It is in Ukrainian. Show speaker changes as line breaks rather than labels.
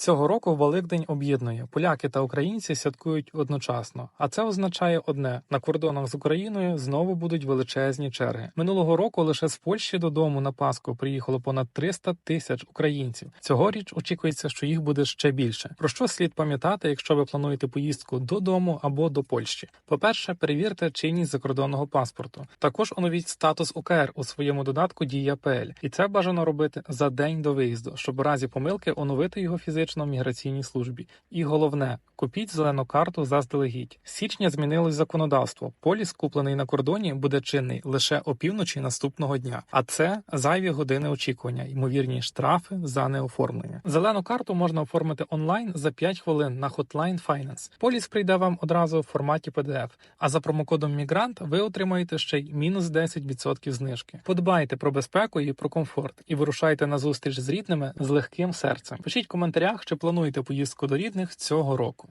Цього року Великдень об'єднує. Поляки та українці святкують одночасно. А це означає одне: на кордонах з Україною знову будуть величезні черги. Минулого року лише з Польщі додому на Пасху приїхало понад 300 тисяч українців. Цьогоріч очікується, що їх буде ще більше. Про що слід пам'ятати, якщо ви плануєте поїздку додому або до Польщі? По-перше, перевірте чинність закордонного паспорту. Також оновіть статус УКР у своєму додатку Дія.ПЛ. І це бажано робити за день до виїзду, щоб в разі помилки оновити його фізично міграційній службі. І головне, купіть зелену карту заздалегідь. Січня змінилось законодавство. Поліс, куплений на кордоні, буде чинний лише опівночі наступного дня. А це зайві години очікування, ймовірні штрафи за неоформлення. Зелену карту можна оформити онлайн за 5 хвилин на Hotline Finance. Поліс прийде вам одразу в форматі PDF, а за промокодом Мігрант ви отримаєте ще й мінус 10% знижки. Подбайте про безпеку і про комфорт, і вирушайте на зустріч з рідними з легким серцем. Пишіть коментарях, чи плануєте поїздку до рідних цього року.